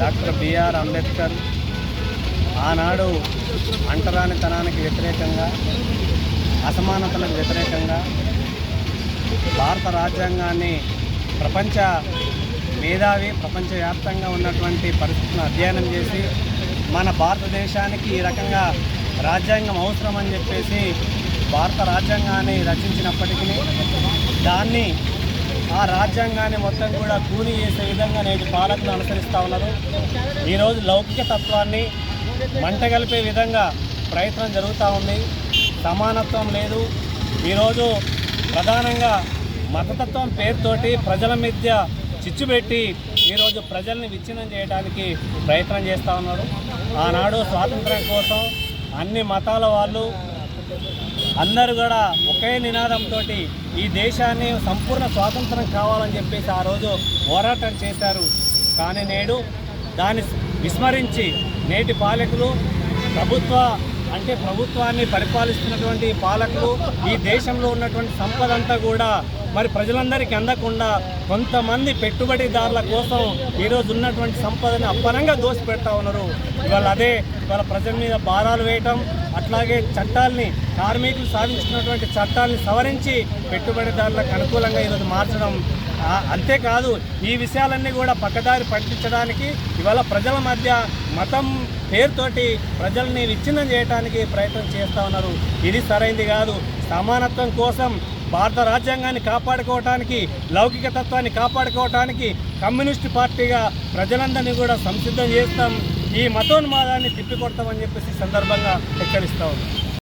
Doctor BR Ambedkar ఆనాడు అంటరానితనానికి వ్యతిరేకంగా అసమానతలకు వ్యతిరేకంగా భారత రాజ్యాంగాన్ని ప్రపంచ మేధావి ప్రపంచవ్యాప్తంగా ఉన్నటువంటి పరిస్థితులను అధ్యయనం చేసి మన భారతదేశానికి ఈ రకంగా రాజ్యాంగం అవసరం అని చెప్పేసి భారత రాజ్యాంగాన్ని రచించినప్పటికీ దాన్ని ఆ రాజ్యాంగాన్ని మొత్తం కూడా కూలి చేసే విధంగా నేటి పాలకులు అనుసరిస్తూ ఉన్నారు. ఈరోజు లౌకిక తత్వాన్ని మంటగలిపే విధంగా ప్రయత్నం జరుగుతూ ఉంది. సమానత్వం లేదు. ఈరోజు ప్రధానంగా మతతత్వం పేరుతోటి ప్రజల మధ్య చిచ్చు పెట్టి ఈరోజు ప్రజల్ని విచ్ఛిన్నం చేయడానికి ప్రయత్నం చేస్తూ ఉన్నారు. ఆనాడు స్వాతంత్రం కోసం అన్ని మతాల వాళ్ళు అందరూ కూడా ఒకే నినాదంతో ఈ దేశాన్ని సంపూర్ణ స్వాతంత్రం కావాలని చెప్పేసి ఆ రోజు పోరాటం చేశారు. కానీ నేడు దాన్ని విస్మరించి నేటి పాలకులు ప్రభుత్వ అంటే ప్రభుత్వాన్ని పరిపాలిస్తున్నటువంటి పాలకులు ఈ దేశంలో ఉన్నటువంటి సంపద అంతా కూడా మరి ప్రజలందరికీ అందకుండా కొంతమంది పెట్టుబడిదారుల కోసం ఈరోజు ఉన్నటువంటి సంపదని అప్పనంగా దోసిపెడతా ఉన్నారు. ఇవాళ అదే ఇవాళ ప్రజల మీద భారాలు వేయటం అట్లాగే చట్టాల్ని కార్మికులు సాధించినటువంటి చట్టాల్ని సవరించి పెట్టుబడిదారులకు అనుకూలంగా ఈరోజు మార్చడం అంతేకాదు ఈ విషయాలన్నీ కూడా పక్కదారి పట్టించడానికి ఇవాళ ప్రజల మధ్య మతం పేరుతోటి ప్రజల్ని విచ్ఛిన్నం చేయడానికి ప్రయత్నం చేస్తూ ఉన్నారు. ఇది సరైంది కాదు. సమానత్వం కోసం భారత రాజ్యాంగాన్ని కాపాడుకోవటానికి లౌకిక తత్వాన్ని కాపాడుకోవటానికి కమ్యూనిస్ట్ పార్టీగా ప్రజలందరినీ కూడా సంసిద్ధం చేస్తాం. ఈ మతోన్మాదాన్ని తిప్పికొడతామని చెప్పేసి సందర్భంగా హెచ్చరిస్తా ఉన్నాం.